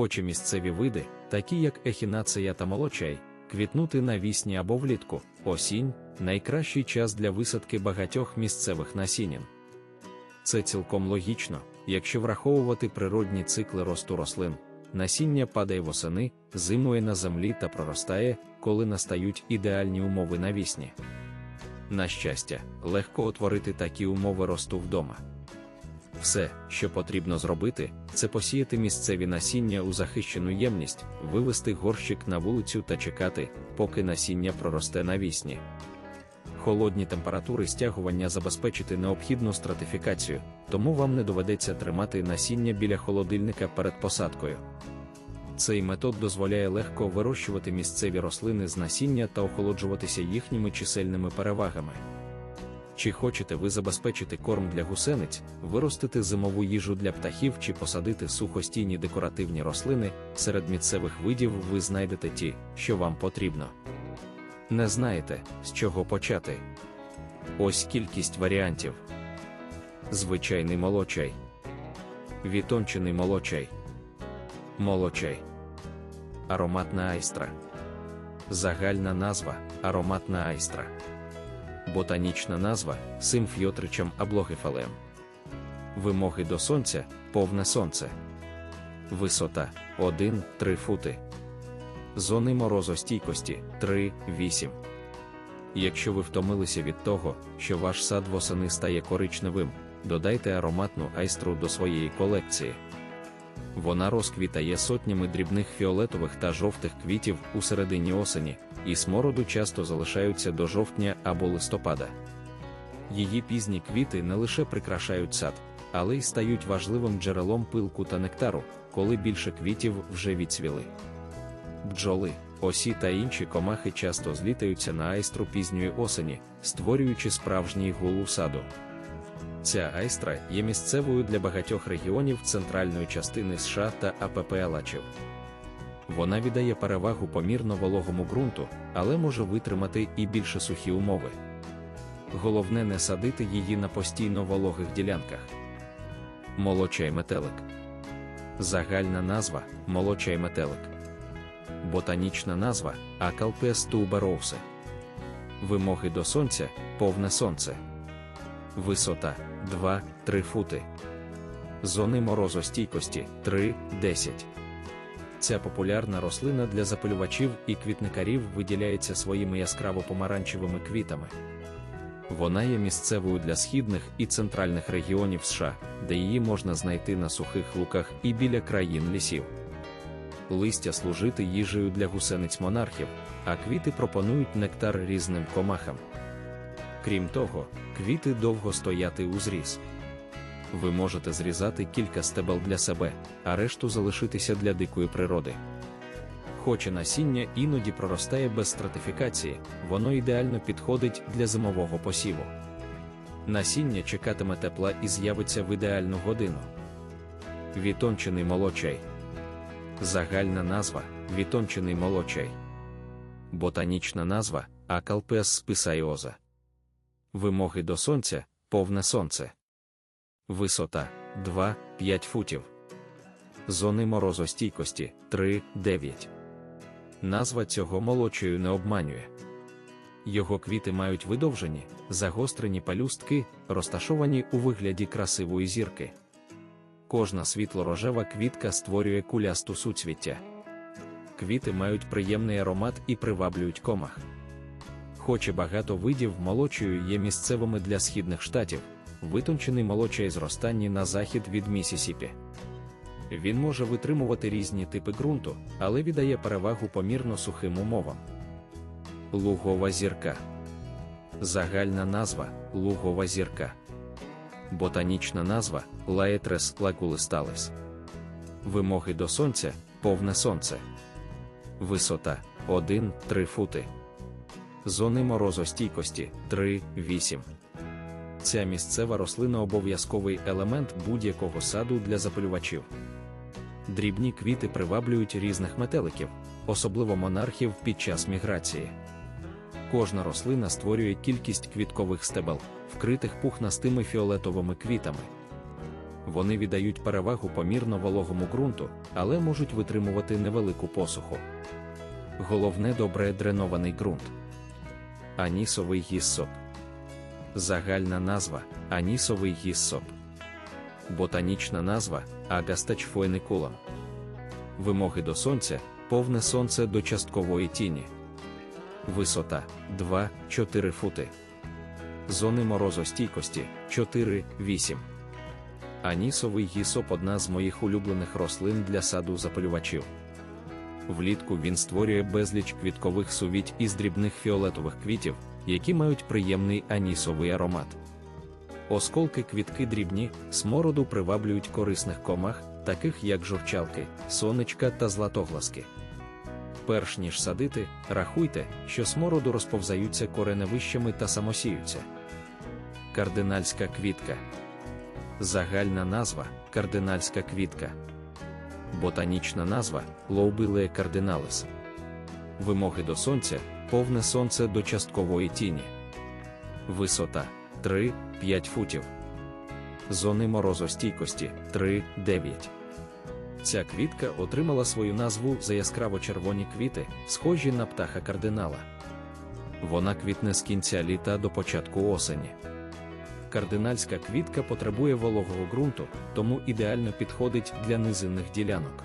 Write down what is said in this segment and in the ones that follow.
Хоче місцеві види, такі як ехінацея та молочай, квітнути навісні або влітку, осінь найкращий час для висадки багатьох місцевих насінин. Це цілком логічно, якщо враховувати природні цикли росту рослин, насіння падає восени, зимує на землі та проростає, коли настають ідеальні умови навісні. На щастя, легко утворити такі умови росту вдома. Все, що потрібно зробити, це посіяти місцеві насіння у захищену ємність, вивести горщик на вулицю та чекати, поки насіння проросте навісні. Холодні температури стягування забезпечити необхідну стратифікацію, тому вам не доведеться тримати насіння біля холодильника перед посадкою. Цей метод дозволяє легко вирощувати місцеві рослини з насіння та охолоджуватися їхніми чисельними перевагами. Чи хочете ви забезпечити корм для гусениць, виростити зимову їжу для птахів чи посадити сухостійні декоративні рослини, серед місцевих видів ви знайдете ті, що вам потрібно. Не знаєте, з чого почати. Ось кількість варіантів: звичайний молочай, вітончений молочай, молочай, ароматна айстра, загальна назва ароматна айстра, ботанічна назва симфйотричем аблогефалем. Вимоги до сонця повне сонце. Висота 1-3 фути. Зони морозостійкості 3-8. Якщо ви втомилися від того, що ваш сад восени стає коричневим, додайте ароматну айстру до своєї колекції. Вона розквітає сотнями дрібних фіолетових та жовтих квітів у середині осені, і смороду часто залишаються до жовтня або листопада. Її пізні квіти не лише прикрашають сад, але й стають важливим джерелом пилку та нектару, коли більше квітів вже відцвіли. Бджоли, осі та інші комахи часто злітаються на айстру пізньої осені, створюючи справжній гул у саду. Ця айстра є місцевою для багатьох регіонів центральної частини США та АППЛАЧів. Вона віддає перевагу помірно вологому ґрунту, але може витримати і більше сухі умови. Головне не садити її на постійно вологих ділянках. Молочай метелик. Загальна назва молочай метелик. Ботанічна назва Акалпес тубероусе. Вимоги до сонця повне сонце. Висота 2-3 фути. Зони морозостійкості 3-10. Ця популярна рослина для запилювачів і квітникарів виділяється своїми яскраво помаранчевими квітами. Вона є місцевою для східних і центральних регіонів США, де її можна знайти на сухих луках і біля країн лісів. Листя служити їжею для гусениць монархів, а квіти пропонують нектар різним комахам. Крім того, квіти довго стояти у зріз. Ви можете зрізати кілька стебел для себе, а решту залишитися для дикої природи. Хоча насіння іноді проростає без стратифікації, воно ідеально підходить для зимового посіву. Насіння чекатиме тепла і з'явиться в ідеальну годину. Вітончений молочай. Загальна назва вітончений молочай. Ботанічна назва Акалпес списайоза. Вимоги до сонця повне сонце. Висота 2-5 футів. Зони морозостійкості 3-9. Назва цього молочою не обманює. Його квіти мають видовжені, загострені палюстки, розташовані у вигляді красивої зірки. Кожна світло-рожева квітка створює кулясту суцвіття. Квіти мають приємний аромат і приваблюють комах. Хоч і багато видів молочою є місцевими для східних штатів, витончений молочай зростанні на захід від Місісіпі. Він може витримувати різні типи ґрунту, але віддає перевагу помірно сухим умовам. Лугова зірка. Загальна назва лугова зірка. Ботанічна назва Laetres laculistalis. Вимоги до сонця повне сонце. Висота 1-3 фути. Зони морозостійкості 3-8. Ця місцева рослина обов'язковий елемент будь-якого саду для запилювачів. Дрібні квіти приваблюють різних метеликів, особливо монархів під час міграції. Кожна рослина створює кількість квіткових стебел, вкритих пухнастими фіолетовими квітами. вони віддають перевагу помірно вологому ґрунту, але можуть витримувати невелику посуху. Головне добре дренований ґрунт. Анісовий гіссоп. Загальна назва анісовий гіссоп. Ботанічна назва Агастач фуеникулам. Вимоги до сонця повне сонце до часткової тіні. Висота 2-4 фути. Зони морозостійкості 4-8. Анісовий гісоп одна з моїх улюблених рослин для саду запалювачів. Влітку він створює безліч квіткових сувіть із дрібних фіолетових квітів, які мають приємний анісовий аромат. Осколки квітки дрібні, смороду приваблюють корисних комах, таких як журчалки, сонечка та златогласки. Перш ніж садити, рахуйте, що смороду розповзаються кореневищами та самосіються. Кардинальська квітка. Загальна назва кардинальська квітка. Ботанічна назва Лоубилея кардиналис. Вимоги до сонця повне сонце до часткової тіні. Висота 3-5 футів. Зони морозостійкості 3-9. Ця квітка отримала свою назву за яскраво червоні квіти, схожі на птаха кардинала. Вона квітне з кінця літа до початку осені. Кардинальська квітка потребує вологого ґрунту, тому ідеально підходить для низинних ділянок.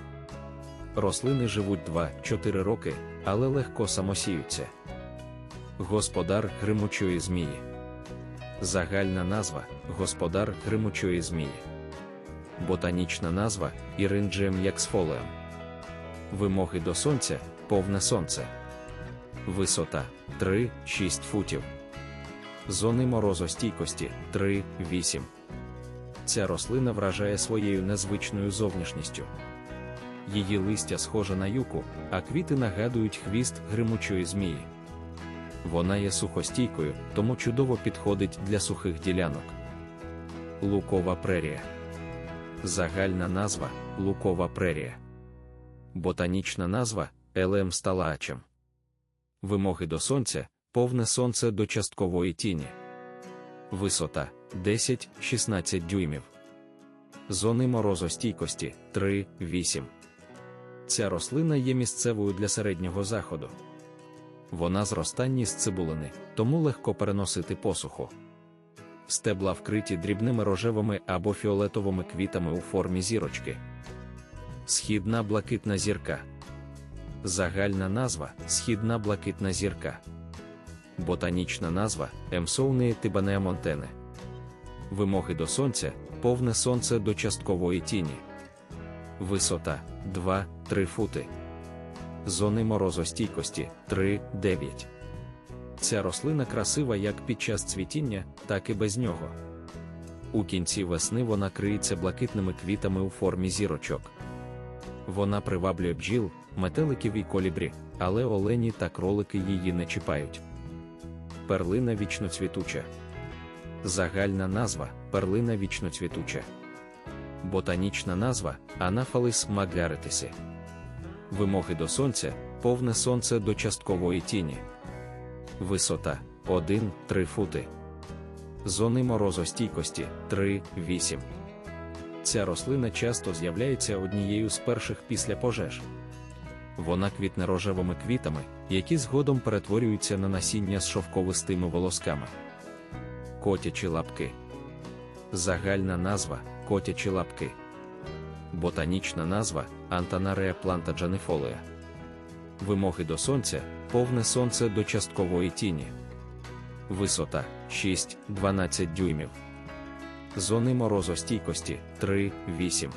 Рослини живуть 2-4 роки, але легко самосіються. Господар гримучої змії. Загальна назва господар гримучої змії. Ботанічна назва Іринджем яксфолеум. Вимоги до сонця повне сонце. Висота 3-6 футів. Зони морозостійкості 3-8. Ця рослина вражає своєю незвичною зовнішністю. Її листя схоже на юку, а квіти нагадують хвіст гримучої змії. Вона є сухостійкою, тому чудово підходить для сухих ділянок. Лукова прерія. Загальна назва лукова прерія. Ботанічна назва Елем сталаачем. Вимоги до сонця повне сонце до часткової тіні. Висота 10-16 дюймів. Зони морозостійкості 3-8. Ця рослина є місцевою для середнього заходу. Вона зростанні з цибулини, тому легко переносити посуху. Стебла вкриті дрібними рожевими або фіолетовими квітами у формі зірочки. Східна блакитна зірка. Загальна назва східна блакитна зірка. Ботанічна назва Емсоунеї тибанеа монтене. Вимоги до сонця повне сонце до часткової тіні. Висота 2-3 фути. Зони морозостійкості 3-9. Ця рослина красива як під час цвітіння, так і без нього. У кінці весни вона криється блакитними квітами у формі зірочок. Вона приваблює бджіл, метеликів і колібрі, але олені та кролики її не чіпають. Перлина вічноцвітуча. Загальна назва перлина вічноцвітуча. Ботанічна назва Анафалис магаритиси. Вимоги до сонця повне сонце до часткової тіні. Висота 1-3 фути. Зони морозостійкості 3-8. Ця рослина часто з'являється однією з перших після пожеж. Вона квітне рожевими квітами, які згодом перетворюються на насіння з шовковистими волосками. Котячі лапки. Загальна назва котячі лапки. Ботанічна назва Антанарея планта джанифолея. Вимоги до сонця повне сонце до часткової тіні. Висота 6-12 дюймів. Зони морозостійкості 3-8.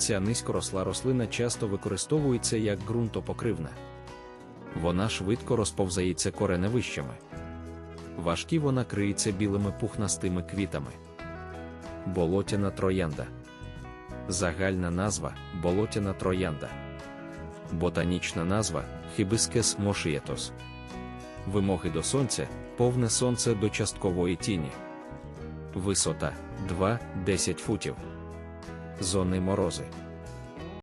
Ця низькоросла рослина часто використовується як ґрунтопокривна. Вона швидко розповзається кореневищами. Важкі вона криється білими пухнастими квітами. Болотяна троянда. Загальна назва болотяна троянда. Ботанічна назва Хібискес мошієтос. Вимоги до сонця повне сонце до часткової тіні. Висота 2-10 футів. Зони морози.